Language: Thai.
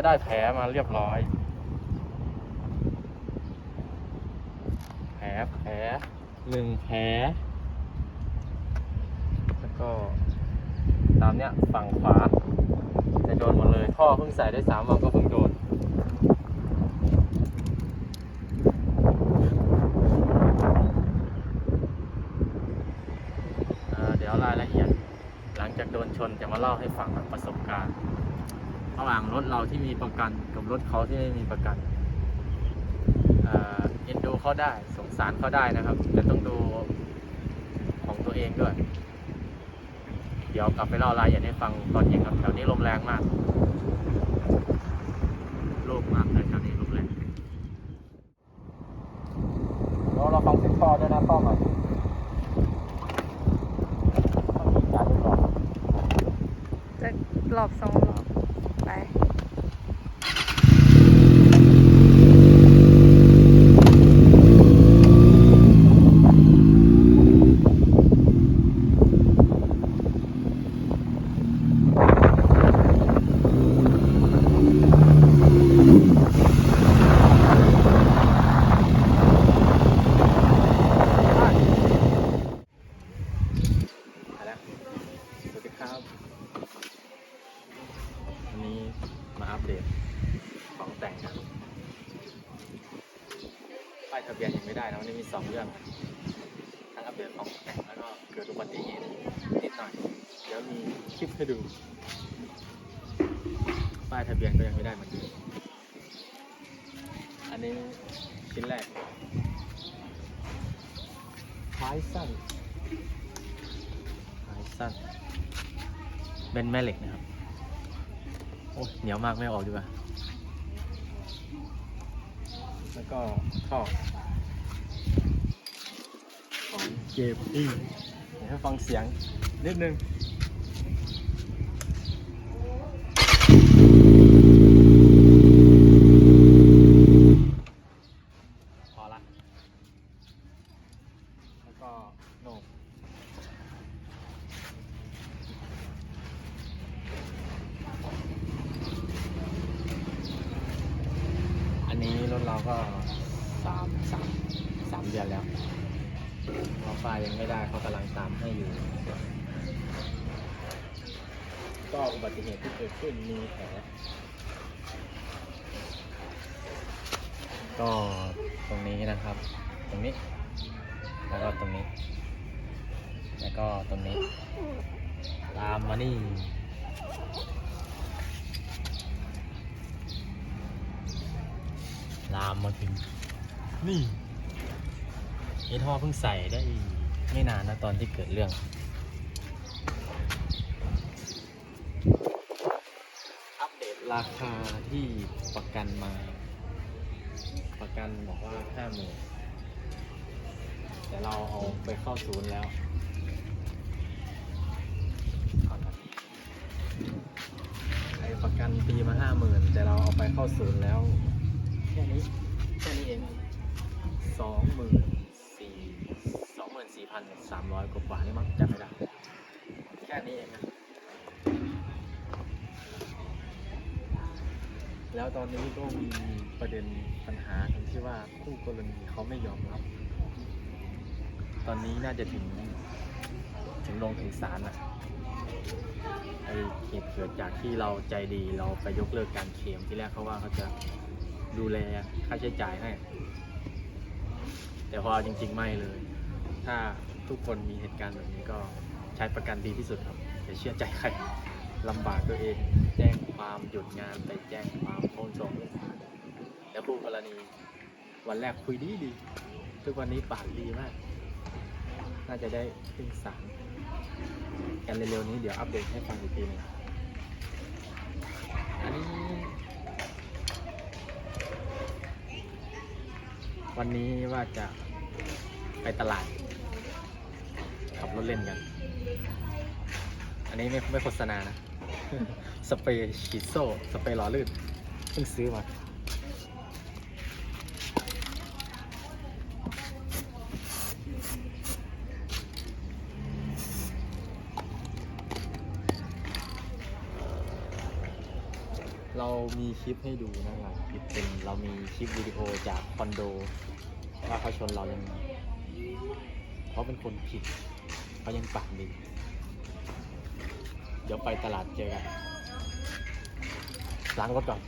ก็ได้แผลมาเรียบร้อย แผลแผลหนึ่งแผลแล้วก็ตามเนี้ยฝั่งขวาจะโดนหมดเลยท่อเพิ่งใส่ได้สามวันก็เพิ่งโดนเดี๋ยวรายละเอียด หลังจากโดนชนจะมาเล่าให้ฟังประสบการณ์ ระหว่างรถเราที่มีประกันกับรถเขาที่ไม่มีประกันเอ็นดูเขาได้สงสารเขาได้นะครับ แต่ต้องดูของตัวเองด้วย เดี๋ยวกลับไปเล่ารายละเอียดให้ฟังตอนเย็นครับแถวนี้ลมแรงมากโลกมากเลยแถวนี้ลมแรงเราเราฟังเสียงท่อด้วยนะท่อใหม่ต้อมาจะหลอบสองหลอบไป ไปแล้วสวัสดีครับ วันนี้มาอัปเดตของแต่งกันป้ายทะเบียนยังไม่ได้นะวันนี้มีสองเรื่องทั้งอัปเดตของแต่งแล้วก็เกิดอุบัติเหตุนิดหน่อย เดี๋ยวมีคลิปให้ดู ป้ายทะเบียนก็ยังไม่ได้เหมือนเดิมอันนี้ชิ้นแรกท้ายสั้นท้ายสั้น เป็นแม่เหล็กนะครับ โอ้ยเหนียวมากไม่เอาออกดีกว่า แล้ว ก็ท่อของเกมอีเดี๋ยวให้ฟังเสียงนิดนึง พอละ แล้วก็โหนก อันนี้ร ถเราก็สามสามสามเดือนแล้วเพราะป้ายังไม่ได้เขากำลังตามให้อยู่ ก็อุบัติเหตุที่เกิดขึ้นมีแผลก็ตรงนี้นะครับ ตรงนี้ แล้วก็ตรงนี้ แล้วก็ตรงนี้ ตามมานี่ ลามมาถึง นี่ไอท่อเพิ่งใส่ได้ไม่นานนะตอนที่เกิดเรื่องอัปเดตราคาที่ประกันมา ประกันบอกว่าห้าหมื่นแต่เราเอาไปเข้าศูนย์แล้วเอาละไอประกันปีมาห้าหมื่นแต่เราเอาไปเข้าศูนย์แล้วแค่นี้แค่นี้เองสองหมื่นสี่สองหมื่นสี่พันสามร้อยกว่าๆนี่มั้งจำไม่ได้แค่นี้เองนะแล้วตอนนี้ก็มีประเด็นปัญหาตรงที่ว่าคู่กรณีเขาไม่ยอมรับ ตอนนี้น่าจะถึงถึงลงถึงศาลอะไอเหตุเกิดจากที่เราใจดีเราไปยกเลิกการเคลมที่แรกเขาว่าเขาจะ ดูแลค่าใช้จ่ายให้ แต่พอจริง ๆ ไม่เลย ถ้าทุกคนมีเหตุการณ์แบบนี้ก็ใช้ประกันดีที่สุดครับอย่าเชื่อใจใครลำบากตัวเอง แจ้งความหยุดงานไปแจ้งความโอนส่งแล้วผู้กรณี วันแรกคุยดีดีทุกวันนี้ปากดีมาก น่าจะได้ขึ้นศาลกันเร็วๆนี้เดี๋ยวอัปเดตให้ฟังอีกทีหนึงอันนี้ วันนี้ว่าจะไปตลาด ขับรถเล่นกัน อันนี้ไม่ไม่โฆษณานะ สเปรย์ฉีดโซ่ สเปรย์หล่อลื่นเพิ่งซื้อมา มีคลิปให้ดูนะครับคลิปเป็นเรามีคลิปวิดีโอจากคอนโด ว่าเขาชนเรายังไงเขาเป็นคนผิดเขายังปากดีเดี๋ยวไปตลาดเจอกันล้างรถก่อน